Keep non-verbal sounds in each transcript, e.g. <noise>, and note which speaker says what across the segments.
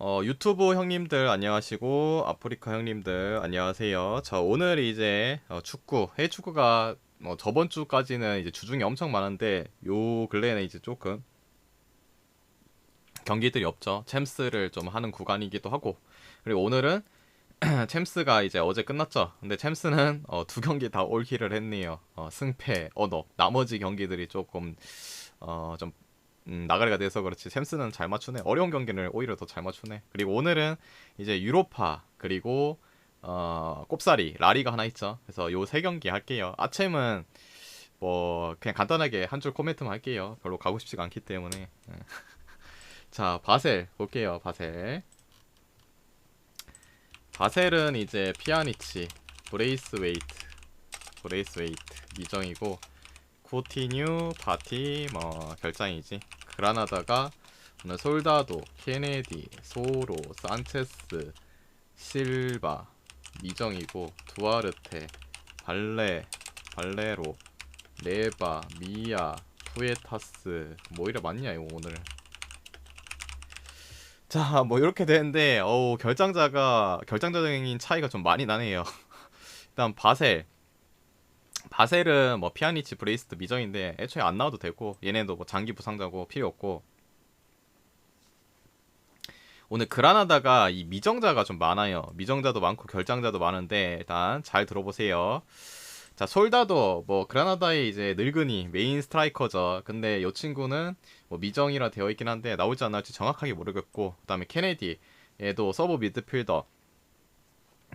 Speaker 1: 어, 유튜브 형님들 안녕하시고 아프리카 형님들 안녕하세요. 자 오늘 이제 어, 축구 해외 축구가 뭐 저번 주까지는 이제 주중에 엄청 많은데 요 근래에는 이제 조금 경기들이 없죠. 챔스를 좀 하는 구간이기도 하고 그리고 오늘은 <clears throat> 챔스가 이제 어제 끝났죠. 근데 챔스는 어, 두 경기 다 올킬을 했네요. 어, 승패, 언어 나머지 경기들이 조금 어, 좀 음, 나가리가 돼서 그렇지. 샘스는 잘 맞추네. 어려운 경기를 오히려 더 잘 맞추네. 그리고 오늘은 이제 유로파 그리고 어 꼽사리 라리가 하나 있죠. 그래서 요 세 경기 할게요. 아챔은 뭐 그냥 간단하게 한 줄 코멘트만 할게요. 별로 가고 싶지가 않기 때문에. 예. <laughs> 자 바셀 볼게요 바셀. 바셀은 이제 피아니치 브레이스 웨이트 브레이스 웨이트 미정이고 코티뉴 바티 뭐 결장이지. 그라나다가 오늘 솔다도 케네디 소로 산체스 실바 미정이고 두아르테 발레 발레로 레바 미야 푸에타스 뭐 이래 맞냐 이거 오늘. 자 뭐 이렇게 되는데 어우 결장자가 결장자적인 차이가 좀 많이 나네요. <laughs> 일단 바셀 바셀은 뭐 피아니치 브레이스트 미정인데 애초에 안 나와도 되고 얘네도 뭐 장기 부상자고 필요 없고. 오늘 그라나다가 이 미정자가 좀 많아요. 미정자도 많고 결장자도 많은데 일단 잘 들어보세요. 자 솔다도 뭐 그라나다의 이제 늙은이 메인 스트라이커죠. 근데 요 친구는 뭐 미정이라 되어 있긴 한데 나올지 안 나올지 정확하게 모르겠고 그 다음에 케네디 얘도 서브 미드필더.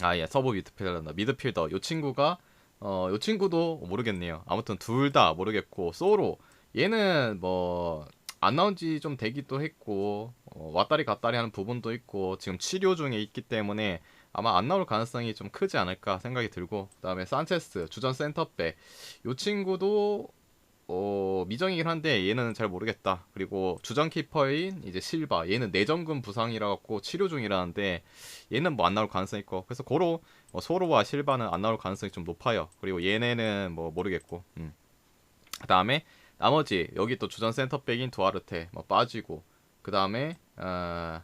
Speaker 1: 아예 서브 미드필더란다 미드필더. 요 친구가 어, 요 친구도 모르겠네요. 아무튼 둘 다 모르겠고 소로 얘는 뭐 안 나온 지 좀 되기도 했고 어, 왔다리 갔다리 하는 부분도 있고 지금 치료 중에 있기 때문에 아마 안 나올 가능성이 좀 크지 않을까 생각이 들고 그다음에 산체스 주전 센터백 요 친구도 어, 미정이긴 한데 얘는 잘 모르겠다. 그리고 주전 키퍼인 이제 실바 얘는 내전근 부상이라 갖고 치료 중이라는데 얘는 뭐 안 나올 가능성이 있고 그래서 고로 뭐 소로와 실바는 안 나올 가능성이 좀 높아요. 그리고 얘네는 뭐 모르겠고 음. 그다음에 나머지 여기 또 주전 센터백인 두아르테 뭐 빠지고 그다음에 어,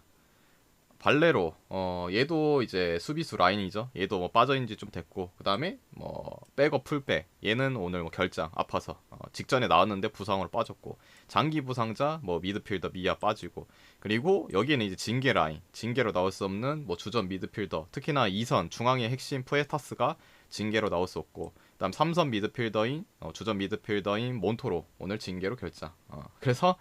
Speaker 1: 발레로 어 얘도 이제 수비수 라인이죠. 얘도 뭐 빠져인지 좀 됐고 그다음에 뭐 백업 풀백 얘는 오늘 뭐 결장 아파서 어, 직전에 나왔는데 부상으로 빠졌고 장기 부상자 뭐 미드필더 미야 빠지고 그리고 여기에는 이제 징계 라인 징계로 나올 수 없는 뭐 주전 미드필더 특히나 2선 중앙의 핵심 푸에타스가 징계로 나올 수 없고 그다음 3선 미드필더인 어, 주전 미드필더인 몬토로 오늘 징계로 결장 어, 그래서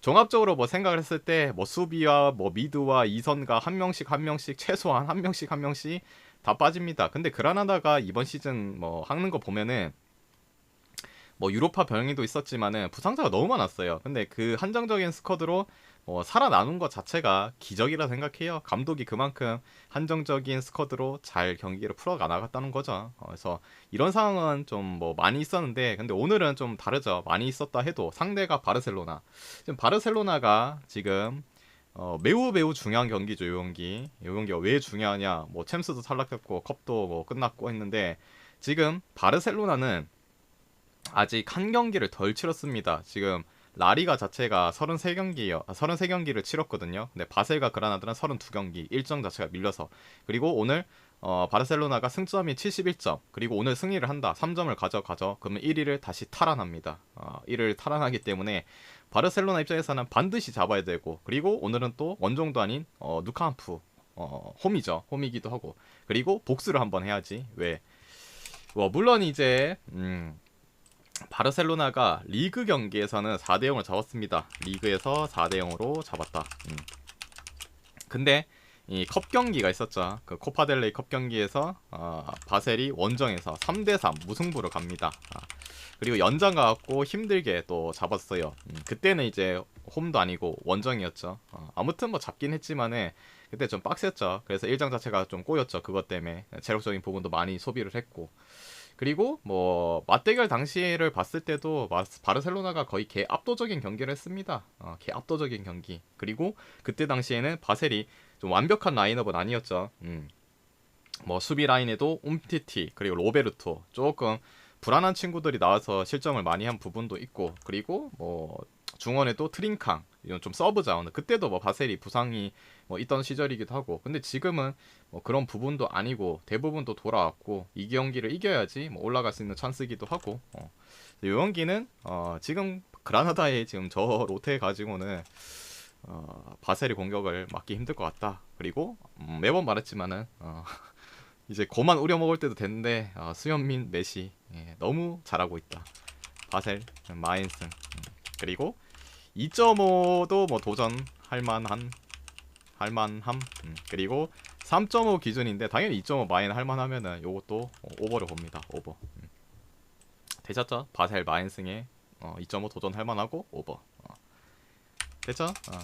Speaker 1: 종합적으로 뭐 생각을 했을 때 뭐 수비와 뭐 미드와 이선가 한 명씩 한 명씩 최소한 한 명씩 한 명씩 다 빠집니다. 근데 그라나다가 이번 시즌 뭐 하는 거 보면은 뭐 유로파 병행도 있었지만은 부상자가 너무 많았어요. 근데 그 한정적인 스쿼드로 뭐 살아나는 것 자체가 기적이라 생각해요. 감독이 그만큼 한정적인 스쿼드로 잘 경기를 풀어 나갔다는 거죠. 어, 그래서 이런 상황은 좀 뭐 많이 있었는데 근데 오늘은 좀 다르죠. 많이 있었다 해도 상대가 바르셀로나. 지금 바르셀로나가 지금 어, 매우 매우 중요한 경기죠. 이 경기. 이 경기가 왜 중요하냐? 뭐 챔스도 탈락했고 컵도 뭐 끝났고 했는데 지금 바르셀로나는 아직 한 경기를 덜 치렀습니다. 지금 라리가 자체가 33경기예요. 아, 33경기를 치렀거든요. 근데 바셀과 그라나다는 32경기 일정 자체가 밀려서. 그리고 오늘 어, 바르셀로나가 승점이 71점. 그리고 오늘 승리를 한다. 3점을 가져가죠. 그러면 1위를 다시 탈환합니다. 어, 1위를 탈환하기 때문에 바르셀로나 입장에서는 반드시 잡아야 되고 그리고 오늘은 또 원정도 아닌 어, 누캄프 어, 홈이죠. 홈이기도 하고. 그리고 복수를 한번 해야지. 왜? 뭐, 물론 이제 음, 바르셀로나가 리그 경기에서는 4대 0을 잡았습니다. 리그에서 4대 0으로 잡았다. 음. 근데 이 컵 경기가 있었죠. 그 코파델레이 컵 경기에서 어, 바셀이 원정에서 3대 3 무승부로 갑니다. 아, 그리고 연장 가갖고 힘들게 또 잡았어요. 음, 그때는 이제 홈도 아니고 원정이었죠. 어, 아무튼 뭐 잡긴 했지만은 그때 좀 빡셌죠. 그래서 일정 자체가 좀 꼬였죠. 그것 때문에 체력적인 부분도 많이 소비를 했고. 그리고 뭐 맞대결 당시를 봤을 때도 바르셀로나가 거의 개 압도적인 경기를 했습니다. 어, 개 압도적인 경기. 그리고 그때 당시에는 바셀이 좀 완벽한 라인업은 아니었죠. 음. 뭐 수비 라인에도 움티티 그리고 로베르토 조금 불안한 친구들이 나와서 실점을 많이 한 부분도 있고 그리고 뭐 중원에도 트링캉 이건 좀 서브자. 근데 그때도 뭐 바셀이 부상이 뭐 있던 시절이기도 하고. 근데 지금은 뭐 그런 부분도 아니고 대부분 또 돌아왔고 이 경기를 이겨야지 뭐 올라갈 수 있는 찬스기도 하고. 어. 이 경기는 어, 지금 그라나다의 지금 저 로테 가지고는 어, 바셀이 공격을 막기 힘들 것 같다. 그리고 음, 매번 말했지만은 어, <laughs> 이제 고만 우려 먹을 때도 됐는데 어, 수현민, 메시 예, 너무 잘하고 있다. 바셀, 마인슨 음, 그리고 2.5도 뭐 도전할 만한 할 만함 음, 그리고 3.5 기준인데 당연히 2.5 마인 할 만하면은 요것도 어, 오버를 봅니다. 오버. 음. 되셨죠? 바셀 마인승에 어, 2.5 도전할 만하고 오버. 어. 됐죠? 어.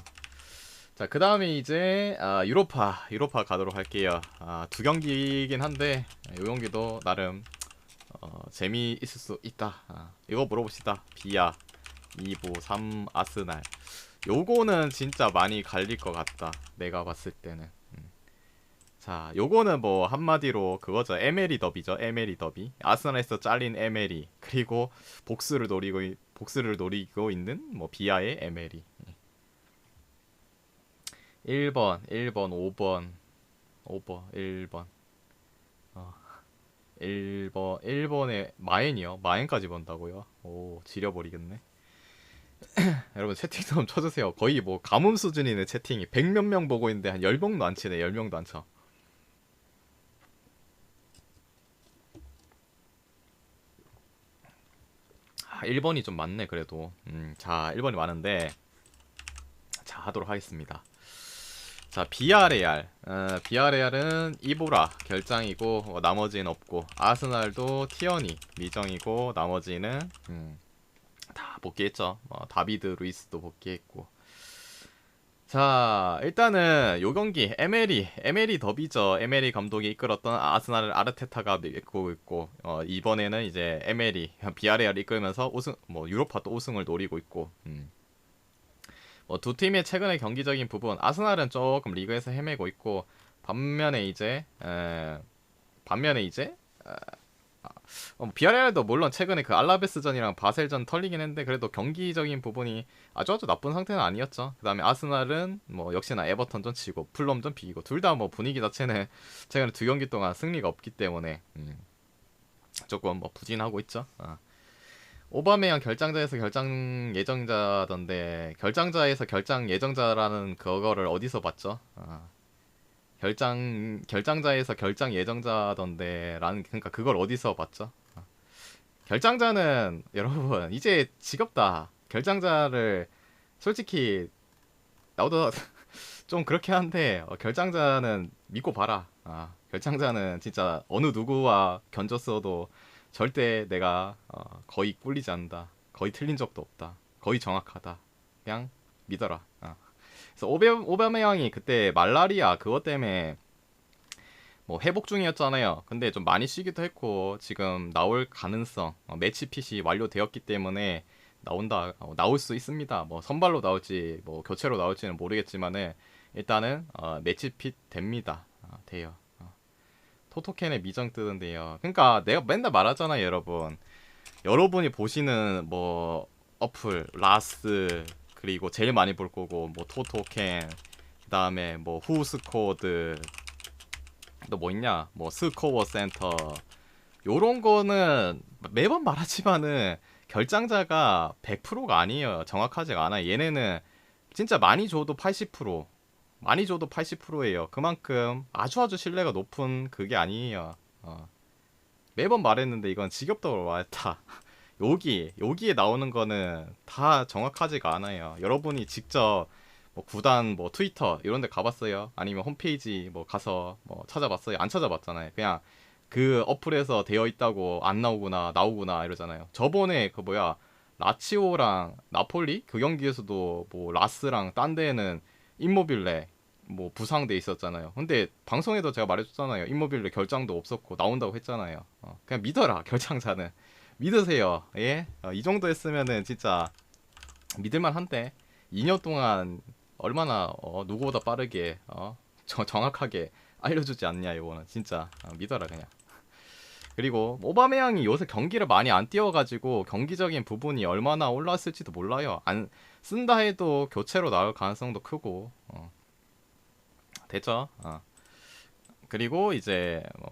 Speaker 1: 자, 그 다음에 이제 아, 유로파, 유로파 가도록 할게요. 아, 두 경기이긴 한데 이 경기도 나름 어, 재미 있을 수 있다. 아, 이거 물어봅시다. 비야 2부 3 아스날. 요거는 진짜 많이 갈릴 것 같다. 내가 봤을 때는. 음. 자, 요거는 뭐 한마디로 그거죠. 에메리 더비죠. 에메리 더비. 아스날에서 잘린 에메리 그리고 복수를 노리고 있- 복수를 노리고 있는 뭐 비아의 에메리. 1번, 1번, 5번, 5번, 1번. 어. 1번, 1번에 마엔이요. 마엔까지 본다고요? 오, 지려버리겠네. <clears throat> 여러분 채팅 좀 쳐주세요. 거의 뭐 가뭄 수준이네 채팅이. 100몇 명 보고 있는데 한 10명도 안 치네. 10명도 안 쳐. 아, 1번이 좀 많네 그래도. 음, 자, 1번이 많은데 자, 하도록 하겠습니다. 자, 비아레알. 어, 비아레알은 이보라 결장이고 어, 나머지는 없고 아스날도 티어니 미정이고 나머지는 음, 다 복귀했죠. 어, 다비드 루이스도 복귀했고. 자, 일단은 요 경기 에메리, 에메리 더비죠. 에메리 감독이 이끌었던 아스날을 아르테타가 이끌고 있고 어, 이번에는 이제 에메리 비아레알 이끌면서 우승 뭐 유로파 또 우승을 노리고 있고. 음. 뭐두 팀의 최근의 경기적인 부분 아스날은 조금 리그에서 헤매고 있고 반면에 이제 에, 반면에 이제 에, 아, 어, 비아레알도 물론 최근에 그 알라베스전이랑 바셀전 털리긴 했는데 그래도 경기적인 부분이 아주 아주 나쁜 상태는 아니었죠. 그다음에 아스날은 뭐 역시나 에버턴전 치고 풀럼전 비기고 둘 다 뭐 분위기 자체는 <laughs> 최근에 두 경기 동안 승리가 없기 때문에 음, 조금 뭐 부진하고 있죠. 아. 오바메양 결장자에서 결장 예정자던데 결장자에서 결장 예정자라는 그거를 어디서 봤죠? 아. 결장 결장자에서 결장 예정자던데라는 그러니까 그걸 어디서 봤죠? 아. 결장자는 <laughs> 여러분 이제 지겹다. 결장자를 솔직히 나도 <laughs> 좀 그렇게 한데 어, 결장자는 믿고 봐라. 아, 결장자는 진짜 어느 누구와 견졌어도 절대 내가 어, 거의 꿀리지 않는다. 거의 틀린 적도 없다. 거의 정확하다. 그냥 믿어라. 어. 그래서 오베 오바메양이 그때 말라리아 그것 때문에 뭐 회복 중이었잖아요. 근데 좀 많이 쉬기도 했고 지금 나올 가능성 어, 매치 핏이 완료되었기 때문에 나온다 어, 나올 수 있습니다. 뭐 선발로 나올지 뭐 교체로 나올지는 모르겠지만은 일단은 어, 매치 핏 됩니다. 어, 돼요. 어. 토토캔의 미정 뜨던데요. 그러니까 내가 맨날 말하잖아요, 여러분. 여러분이 보시는 뭐 어플 라스 그리고 제일 많이 볼 거고 뭐 토토캔 그다음에 뭐 후스코드 또 뭐 있냐? 뭐 스코어 센터 요런 거는 매번 말하지만은 결장자가 100%가 아니에요. 정확하지가 않아요 얘네는 진짜 많이 줘도 80% 많이 줘도 80%예요. 그만큼 아주 아주 신뢰가 높은 그게 아니에요. 어. 매번 말했는데 이건 지겹다고 말했다 <laughs> 여기 여기에 나오는 거는 다 정확하지가 않아요 여러분이 직접 뭐 구단 뭐 트위터 이런 데 가봤어요? 아니면 홈페이지 뭐 가서 뭐 찾아봤어요? 안 찾아봤잖아요. 그냥 그 어플에서 되어 있다고 안 나오구나 나오구나 이러잖아요. 저번에 그 뭐야 라치오랑 나폴리 그 경기에서도 뭐 라스랑 딴 데에는 임모빌레 뭐 부상돼 있었잖아요. 근데 방송에도 제가 말해줬잖아요. 임모빌레 결장도 없었고 나온다고 했잖아요. 어, 그냥 믿어라 <laughs> 결장자는 믿으세요. 예? 어, 이 정도 했으면은 진짜 믿을만 한데 2년 동안 얼마나 어, 누구보다 빠르게 어, 저, 정확하게 알려주지 않냐 이거는 진짜 어, 믿어라 그냥 그리고 오바메양이 요새 경기를 많이 안 뛰어가지고 경기적인 부분이 얼마나 올라왔을지도 몰라요 안 쓴다 해도 교체로 나올 가능성도 크고 어. 됐죠. 어. 그리고 이제 뭐,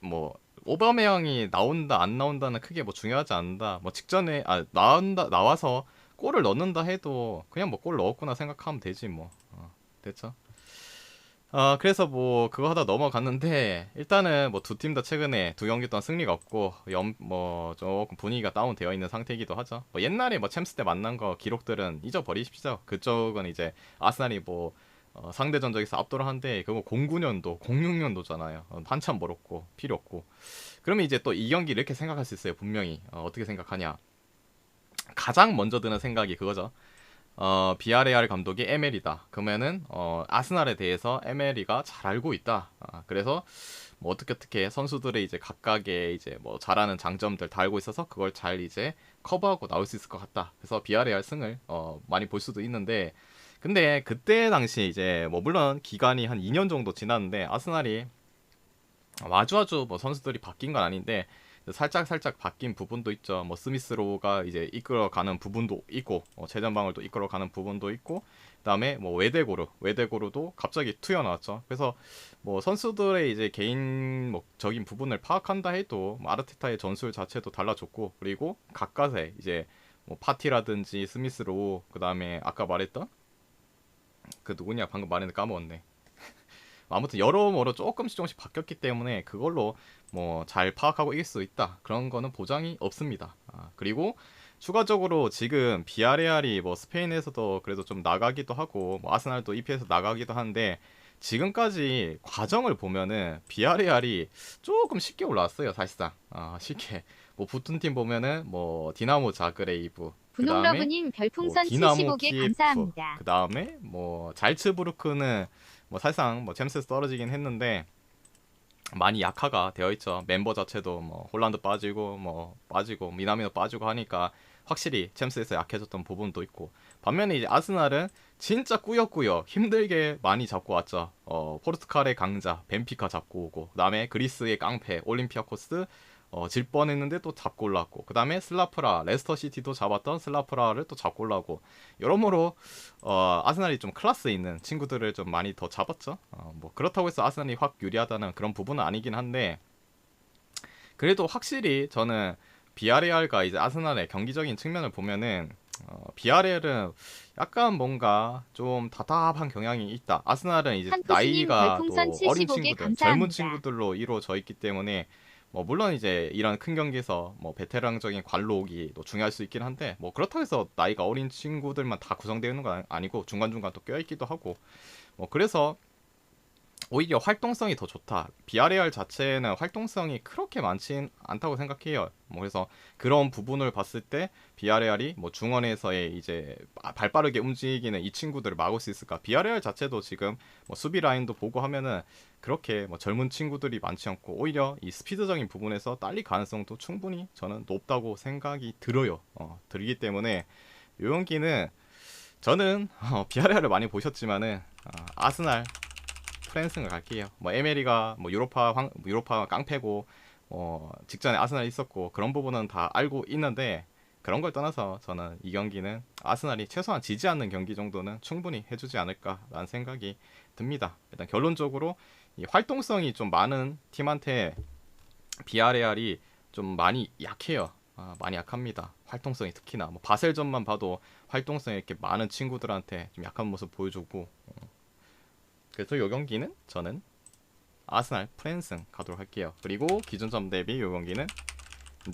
Speaker 1: 뭐 오바메양이 나온다 안 나온다는 크게 뭐 중요하지 않는다. 뭐 직전에 아 나온다 나와서 골을 넣는다 해도 그냥 뭐 골 넣었구나 생각하면 되지 뭐. 어, 됐죠. 어 그래서 뭐 그거 하다 넘어갔는데 일단은 뭐 두 팀 다 최근에 두 경기 동안 승리가 없고 염뭐 조금 분위기가 다운되어 있는 상태이기도 하죠. 뭐 옛날에 뭐 챔스 때 만난 거 기록들은 잊어버리십시오. 그쪽은 이제 아스날이 뭐 어, 상대 전적에서 압도를 한데 그거 09년도, 06년도잖아요. 어, 한참 멀었고 필요 없고. 그러면 이제 또 이 경기 이렇게 생각할 수 있어요. 분명히 어, 어떻게 생각하냐. 가장 먼저 드는 생각이 그거죠. 어, 비아레알 감독이 에메리다. 그러면은 어, 아스날에 대해서 에메리가 잘 알고 있다. 아, 그래서 뭐 어떻게 어떻게 선수들의 이제 각각의 이제 뭐 잘하는 장점들 다 알고 있어서 그걸 잘 이제 커버하고 나올 수 있을 것 같다. 그래서 비아레알 승을 어, 많이 볼 수도 있는데 근데 그때 당시 이제 뭐 물론 기간이 한 2년 정도 지났는데 아스날이 아주 아주 뭐 선수들이 바뀐 건 아닌데 살짝 살짝 바뀐 부분도 있죠. 뭐 스미스로가 이제 이끌어가는 부분도 있고 어, 최전방을 또 이끌어가는 부분도 있고 그다음에 뭐 외대고르 외대고르도 갑자기 튀어 나왔죠. 그래서 뭐 선수들의 이제 개인적인 부분을 파악한다 해도 뭐 아르테타의 전술 자체도 달라졌고 그리고 가까스에 이제 뭐 파티라든지 스미스로 그다음에 아까 말했던 그 누구냐 방금 말했는데 까먹었네. <laughs> 아무튼 여러모로 조금씩 조금씩 바뀌었기 때문에 그걸로 뭐 잘 파악하고 이길 수 있다 그런 거는 보장이 없습니다. 아, 그리고 추가적으로 지금 비아레알이 뭐 스페인에서도 그래도 좀 나가기도 하고 뭐 아스날도 EP에서 나가기도 하는데 지금까지 과정을 보면은 비아레알이 조금 쉽게 올라왔어요 사실상 아, 쉽게 뭐 붙은 팀 보면은 뭐 디나모 자그레이브
Speaker 2: 분홍러브님 별풍선
Speaker 1: 뭐 디나모
Speaker 2: 75개
Speaker 1: 키예프
Speaker 2: 감사합니다.
Speaker 1: 그 다음에 뭐 잘츠부르크는 뭐 사실상 뭐 챔스에서 떨어지긴 했는데 많이 약화가 되어 있죠. 멤버 자체도 뭐 홀란드 빠지고 뭐 빠지고 미나미노 빠지고 하니까 확실히 챔스에서 약해졌던 부분도 있고 반면에 이제 아스날은 진짜 꾸역꾸역 힘들게 많이 잡고 왔죠. 어 포르투갈의 강자 벤피카 잡고 오고 그다음에 그리스의 깡패 올림피아코스 어, 질 뻔했는데 또 잡고 올라왔고 그 다음에 슬라프라 레스터 시티도 잡았던 슬라프라를 또 잡고 올라오고 여러모로 어, 아스날이 좀 클래스 있는 친구들을 좀 많이 더 잡았죠 어, 뭐 그렇다고 해서 아스날이 확 유리하다는 그런 부분은 아니긴 한데 그래도 확실히 저는 비아레알과 이제 아스날의 경기적인 측면을 보면은 어, 비아레알은 약간 뭔가 좀 답답한 경향이 있다. 아스날은 이제 나이가 또 어린
Speaker 2: 75개
Speaker 1: 친구들,
Speaker 2: 감사합니다.
Speaker 1: 젊은 친구들로 이루어져 있기 때문에 뭐 물론 이제 이런 큰 경기에서 뭐 베테랑적인 관록이 또 중요할 수 있긴 한데 뭐 그렇다고 해서 나이가 어린 친구들만 다 구성되어 있는 건 아니고 중간중간 또 껴있기도 하고 뭐 그래서 오히려 활동성이 더 좋다. 비아레알 자체는 활동성이 그렇게 많진 않다고 생각해요. 뭐 그래서 그런 부분을 봤을 때 비아레알이 뭐 중원에서의 이제 바- 발 빠르게 움직이는 이 친구들을 막을 수 있을까? 비아레알 자체도 지금 뭐 수비 라인도 보고 하면은 그렇게 뭐 젊은 친구들이 많지 않고 오히려 이 스피드적인 부분에서 딸릴 가능성도 충분히 저는 높다고 생각이 들어요. 어, 들기 때문에 이 경기는 저는 어, 비아레알을 많이 보셨지만은 어, 아스날 프랜스를 갈게요. 뭐 에메리가 뭐 유로파 황, 유로파 깡패고 어 직전에 아스날이 있었고 그런 부분은 다 알고 있는데 그런 걸 떠나서 저는 이 경기는 아스날이 최소한 지지 않는 경기 정도는 충분히 해주지 않을까라는 생각이 듭니다. 일단 결론적으로 이 활동성이 좀 많은 팀한테 비아레알이 좀 많이 약해요. 아, 많이 약합니다. 활동성이 특히나 뭐 바셀전만 봐도 활동성이 이렇게 많은 친구들한테 좀 약한 모습 보여주고 어. 그래서 이 경기는 저는 아스날 프랜승 가도록 할게요. 그리고 기준점 대비 이 경기는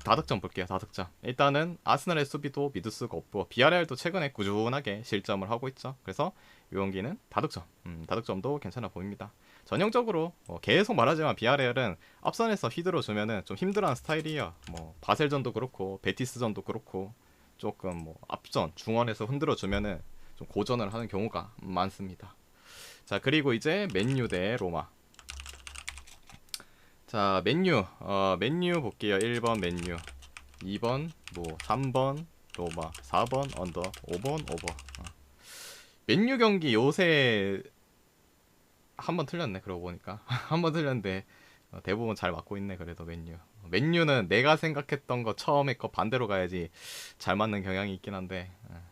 Speaker 1: 다득점 볼게요. 다득점. 일단은 아스날의 수비도 믿을 수가 없고 비아레알도 최근에 꾸준하게 실점을 하고 있죠. 그래서 이 경기는 다득점. 음, 다득점도 괜찮아 보입니다. 전형적으로 뭐 계속 말하지만 비아레알은 앞선에서 휘두르 주면은 좀 힘들어하는 스타일이에요. 뭐 바셀전도 그렇고 베티스전도 그렇고 조금 뭐 앞전 중원에서 흔들어 주면은 좀 고전을 하는 경우가 많습니다. 자 그리고 이제 맨유 대 로마 자 맨유 어 맨유 볼게요 1번 맨유 2번 뭐 3번 로마 4번 언더 5번 오버 어. 맨유 경기 요새 한 번 틀렸네 그러고 보니까 <laughs> 한 번 틀렸는데 어, 대부분 잘 맞고 있네 그래도 맨유 맨유는 내가 생각했던 거 처음에 거 반대로 가야지 잘 맞는 경향이 있긴 한데 어.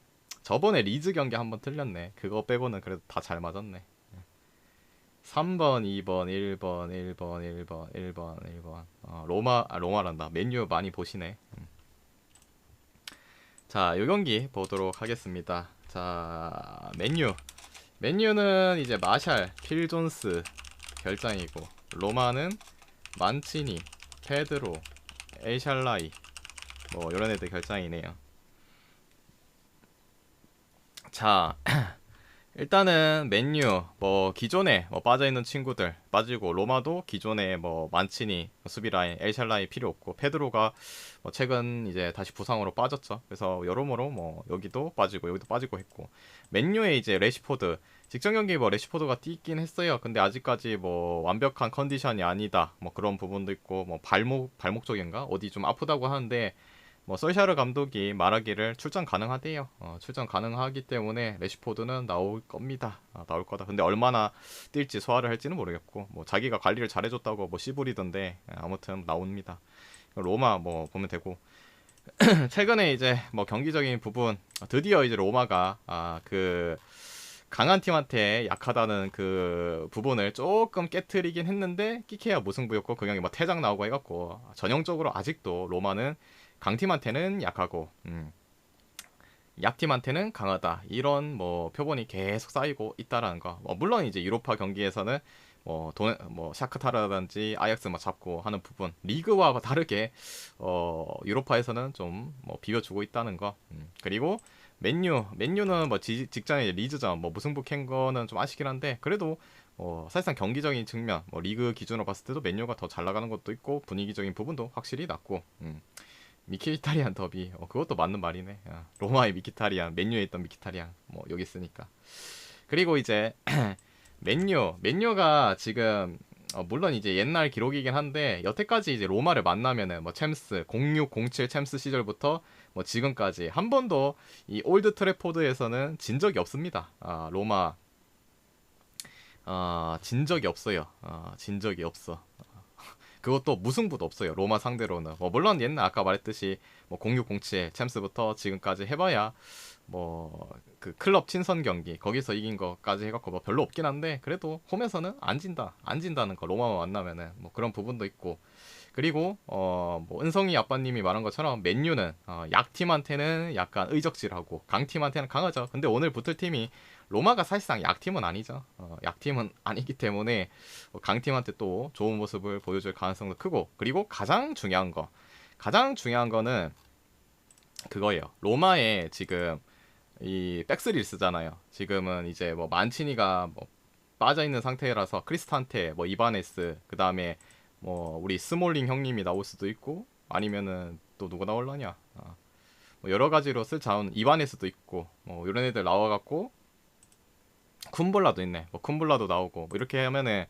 Speaker 1: 저번에 리즈 경기 한 번 틀렸네. 그거 빼고는 그래도 다 잘 맞았네. 3번, 2번, 1번, 1번, 1번, 1번, 1번. 어, 로마, 아, 로마란다. 맨유 많이 보시네. 음. 자, 요 경기 보도록 하겠습니다. 자, 맨유. 맨유는 이제 마샬, 필 존스 결장이고, 로마는 만치니, 페드로, 에샬라이, 뭐 이런 애들 결장이네요. 자, <clears throat> 일단은 맨유 뭐 기존에 뭐 빠져 있는 친구들 빠지고 로마도 기존에 뭐 만치니 수비 라인 엘샬라이 필요 없고 페드로가 뭐 최근 이제 다시 부상으로 빠졌죠. 그래서 여러모로 뭐 여기도 빠지고 여기도 빠지고 했고 맨유에 이제 레시포드 직전 경기 뭐 레시포드가 뛰긴 했어요. 근데 아직까지 뭐 완벽한 컨디션이 아니다. 뭐 그런 부분도 있고 뭐 발목 발목 쪽인가 어디 좀 아프다고 하는데 뭐 솔샤르 감독이 말하기를 출전 가능하대요. 어, 출전 가능하기 때문에 레시포드는 나올 겁니다. 아, 나올 거다. 근데 얼마나 뛸지 소화를 할지는 모르겠고 뭐 자기가 관리를 잘해줬다고 뭐 씨부리던데 예, 아무튼 나옵니다. 로마 뭐 보면 되고 <clears throat> 최근에 이제 뭐 경기적인 부분 드디어 이제 로마가 아 그 강한 팀한테 약하다는 그 부분을 조금 깨트리긴 했는데 끼케야 무승부였고 그 경기 뭐 퇴장 나오고 해갖고 전형적으로 아직도 로마는 강팀한테는 약하고 음, 약팀한테는 강하다 이런 뭐 표본이 계속 쌓이고 있다라는 거. 뭐 물론 이제 유로파 경기에서는 뭐, 돈, 뭐 샤크타라든지 아약스 막 잡고 하는 부분 리그와 다르게 어 유로파에서는 좀 뭐 비벼주고 있다는 거. 음, 그리고 맨유 맨유는 뭐 지, 직전에 리즈전 뭐 무승부 캔 거는 좀 아쉽긴 한데 그래도 어, 사실상 경기적인 측면 뭐 리그 기준으로 봤을 때도 맨유가 더 잘 나가는 것도 있고 분위기적인 부분도 확실히 낫고 음. 미키타리안 더비 어, 그것도 맞는 말이네 야, 로마의 미키타리안 맨유에 있던 미키타리안 뭐 여기 있으니까 그리고 이제 <clears throat> 맨유 맨유가 지금 어, 물론 이제 옛날 기록이긴 한데 여태까지 이제 로마를 만나면은 뭐 챔스 06, 07 챔스 시절부터 뭐 지금까지 한 번도 이 올드 트래포드에서는 진 적이 없습니다. 아, 로마 아, 진 적이 없어요. 아, 진 적이 없어. 그것도 무승부도 없어요. 로마 상대로는. 뭐 물론 옛날 아까 말했듯이 뭐 0607 챔스부터 지금까지 해봐야 뭐 그 클럽 친선 경기 거기서 이긴 거까지 해갖고 뭐 별로 없긴 한데 그래도 홈에서는 안 진다 안 진다는 거 로마와 만나면은 뭐 그런 부분도 있고 그리고 어 뭐 은성이 아빠님이 말한 것처럼 맨유는 어, 약팀한테는 약간 의적질하고 강팀한테는 강하죠. 근데 오늘 붙을 팀이 로마가 사실상 약팀은 아니죠. 어, 약팀은 <laughs> 아니기 때문에 어, 강팀한테 또 좋은 모습을 보여줄 가능성도 크고 그리고 가장 중요한 거 가장 중요한 거는 그거예요. 로마에 지금 이 백스리를 쓰잖아요. 지금은 이제 뭐 만치니가 뭐 빠져 있는 상태라서 크리스탄테 뭐 이바네스 그 다음에 뭐 우리 스몰링 형님이 나올 수도 있고 아니면은 또 누가 나올라냐 아, 뭐 여러 가지로 쓸 자원 이바네스도 있고 뭐 이런 애들 나와갖고 쿤볼라도 있네 뭐 쿤볼라도 나오고 뭐 이렇게 하면은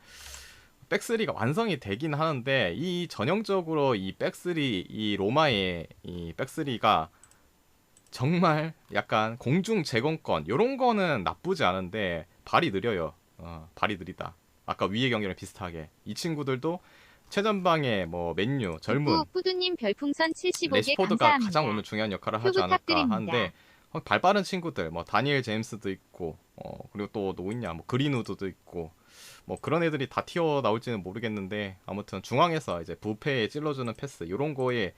Speaker 1: 백스리가 완성이 되긴 하는데 이 전형적으로 이 백스리 이 로마의 이 백스리가 정말 약간 공중 제공권 요런 거는 나쁘지 않은데 발이 느려요. 어, 발이 느리다. 아까 위의 경기랑 비슷하게 이 친구들도 최전방에 뭐 맨유 젊은
Speaker 2: 후 후두님 별풍선 75개
Speaker 1: 레시포드가
Speaker 2: 감사합니다.
Speaker 1: 가장 오늘 중요한 역할을 하지
Speaker 2: 표
Speaker 1: 않을까. 하는데 어, 발 빠른 친구들 뭐 다니엘 제임스도 있고 어 그리고 또 있냐 뭐 그린우드도 있고 뭐 그런 애들이 다 튀어 나올지는 모르겠는데 아무튼 중앙에서 이제 부패에 찔러주는 패스 요런 거에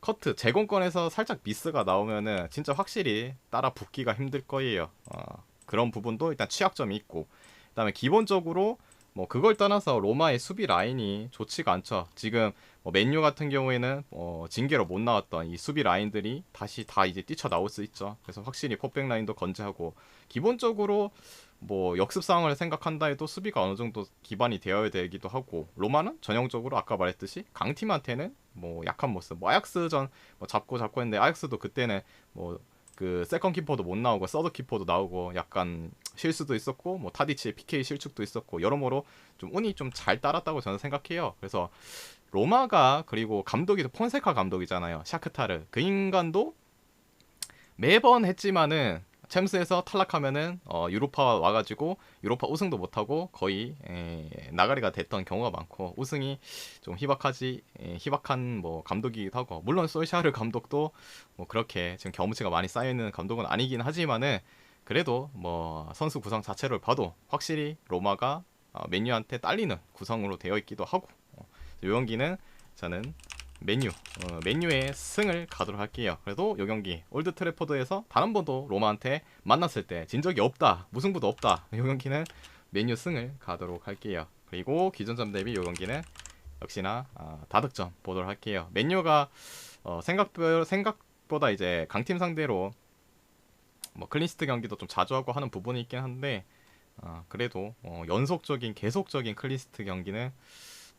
Speaker 1: 커트 제공권에서 살짝 미스가 나오면은 진짜 확실히 따라 붙기가 힘들 거예요. 어, 그런 부분도 일단 취약점이 있고 그다음에 기본적으로 뭐 그걸 떠나서 로마의 수비 라인이 좋지가 않죠. 지금 뭐 맨유 같은 경우에는 어, 징계로 못 나왔던 이 수비 라인들이 다시 다 이제 뛰쳐 나올 수 있죠. 그래서 확실히 포백 라인도 건재하고 기본적으로 뭐 역습 상황을 생각한다 해도 수비가 어느 정도 기반이 되어야 되기도 하고 로마는 전형적으로 아까 말했듯이 강팀한테는 뭐 약한 모습 뭐 아약스전 뭐 잡고 잡고 했는데 아약스도 그때는 뭐 그 세컨 키퍼도 못 나오고 서드 키퍼도 나오고 약간 실수도 있었고 뭐 타디치의 PK 실축도 있었고 여러모로 좀 운이 좀 잘 따랐다고 저는 생각해요. 그래서 로마가 그리고 감독이 폰세카 감독이잖아요. 샤크타르 그 인간도 매번 했지만은 챔스에서 탈락하면은 어, 유로파 와가지고 유로파 우승도 못하고 거의 에, 나가리가 됐던 경우가 많고 우승이 좀 희박하지 에, 희박한 뭐 감독이기도 하고 물론 솔샤르 감독도 뭐 그렇게 지금 경험치가 많이 쌓여 있는 감독은 아니긴 하지만은 그래도 뭐 선수 구성 자체를 봐도 확실히 로마가 어, 맨유한테 딸리는 구성으로 되어 있기도 하고 어, 요 경기는 저는 맨유 어, 맨유의 승을 가도록 할게요. 그래도 요 경기 올드 트래포드에서 단 한 번도 로마한테 만났을 때 진 적이 없다. 무승부도 없다. 요 경기는 맨유 승을 가도록 할게요. 그리고 기존점 대비 요 경기는 역시나 아, 다득점 보도록 할게요. 맨유가 어, 생각보, 생각보다 이제 강팀 상대로 뭐 클린스트 경기도 좀 자주 하고 하는 부분이 있긴 한데 아, 그래도 어, 연속적인 계속적인 클린스트 경기는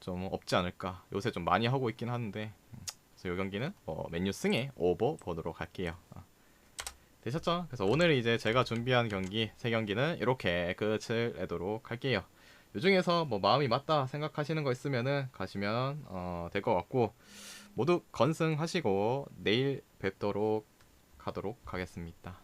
Speaker 1: 좀 없지 않을까. 요새 좀 많이 하고 있긴 음, 그래서 이 경기는 어, 맨유 승에 오버 보도록 할게요. 아, 되셨죠? 그래서 오늘 이제 제가 준비한 경기 세 경기는 이렇게 끝을 내도록 할게요. 요 중에서 뭐 마음이 맞다 생각하시는 거 있으면은 가시면 어, 될 것 같고 모두 건승하시고 내일 뵙도록 하도록 하겠습니다.